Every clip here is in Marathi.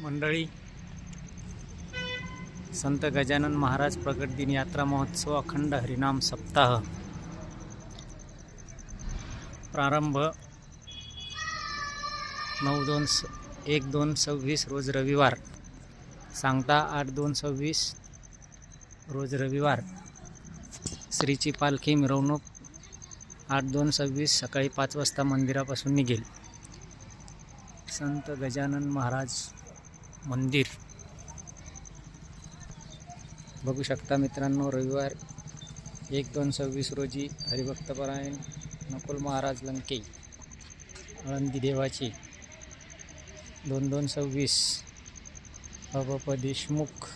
मंडळी संत गजानन महाराज प्रकट दिन यात्रा महोत्सव अखंड हरिनाम सप्ताह. प्रारंभ नऊ दोन स एक दोन सव्वीस रोज रविवार. सांगता आठ दोन सव्वीस रोज रविवार. श्रीची पालखी मिरवणूक आठ दोन सव्वीस सकाळी पाच वाजता मंदिरापासून निघेल. संत गजानन महाराज मंदिर. बघू शकता मित्रांनो रविवार एक दोन सव्वीस रोजी हरिभक्तपरायण नकुल महाराज लंके आळंदी देवाची. दोन दोन सव्वीस अबप देशमुख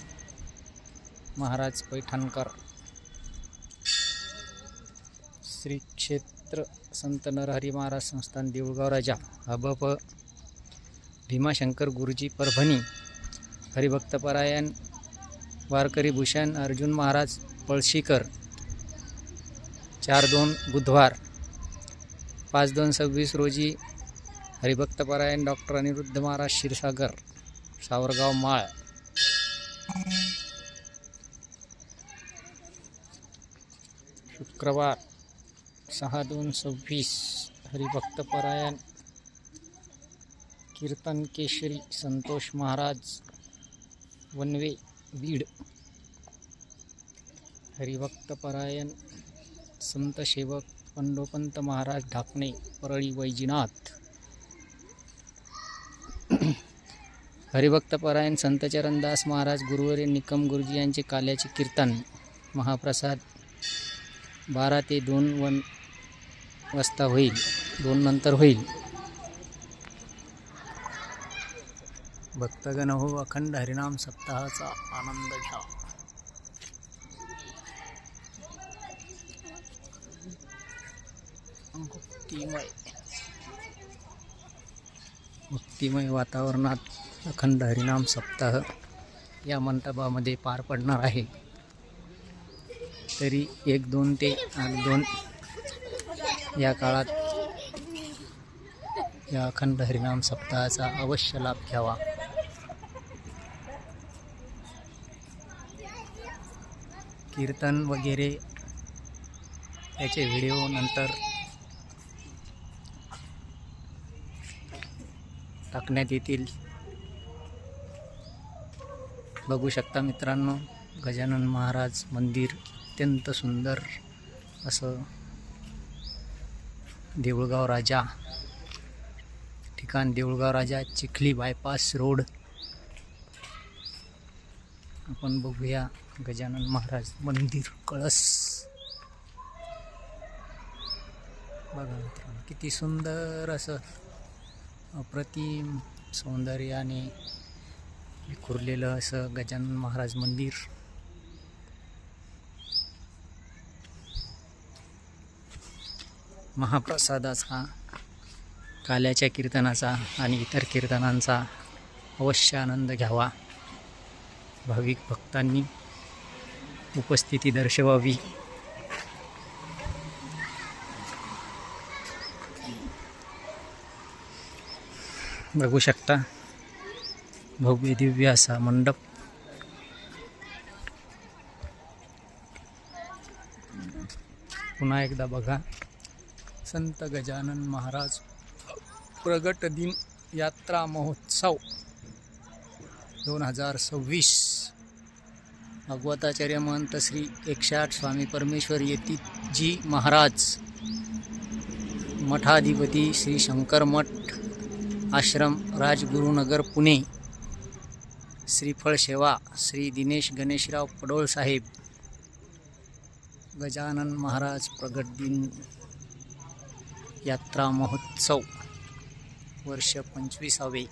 महाराज पैठणकर. श्री क्षेत्र संत नरहरी महाराज संस्थान देऊळगाव राजा अबप भीमाशंकर गुरुजी परभणी. हरिभक्तपरायण वारकरी भूषण अर्जुन महाराज पळशीकर. चार दोन बुधवार. पाच दोन सव्वीस रोजी हरिभक्तपरायण डॉक्टर अनिरुद्ध महाराज क्षीरसागर सावरगाव माळ. शुक्रवार सहा दोन सव्वीस हरिभक्तपरायण कीर्तन केशरी संतोष महाराज. वनवे बीड. हरिभक्तपरायण संत सेवक पंडोपंत महाराज ढाकणे परळी वैजनाथ. हरिभक्तपरायण संत चरणदास महाराज गुरुवरे निकम गुरुजी यांचे काल्याचे कीर्तन महाप्रसाद बारा ते दोन वन वाजता होईल दोन नंतर होईल. भक्तगण हो अखंड हरिनाम सप्ताहाचा आनंद घ्या. भक्तिमय भक्तिमय वातावरणात अखंड हरिनाम सप्ताह या मंडपामध्ये पार पडणार आहे. तरी एक दोन ते आठ दोन या काळात या अखंड हरिनाम सप्ताहाचा अवश्य लाभ घ्यावा. कीर्तन वगैरे याचे व्हिडिओ नंतर टाकण्यात येतील. बघू शकता मित्रांनो गजानन महाराज मंदिर अत्यंत सुंदर असं देऊळगाव राजा ठिकाण देऊळगाव राजा चिखली बायपास रोड. आपण बघूया. गजानन महाराज मंदिर कळस. बघा मित्रांनो किती सुंदर असं अप्रतिम सौंदर्याने विखुरलेलं असं गजानन महाराज मंदिर. महाप्रसादाचा काल्याच्या कीर्तनाचा आणि इतर कीर्तनांचा अवश्य आनंद घ्यावा. भाविक भक्तांनी उपस्थिती दर्शवावी. बघू शकता. भव्य दिव्य असा मंडप. पुन्हा एकदा बघा. संत गजानन महाराज प्रगट दिन यात्रा महोत्सव दोन हजार सव्वीस. भगवताचार्य महंत श्री एकशे आठ स्वामी परमेश्वर येतीजी महाराज मठाधिपती श्री शंकर मठ आश्रम राजगुरुनगर पुणे श्रीफळ सेवा श्री दिनेश गणेशराव पडोळ साहेब गजानन महाराज प्रगट दिन यात्रा महोत्सव वर्ष पंचवीसावे.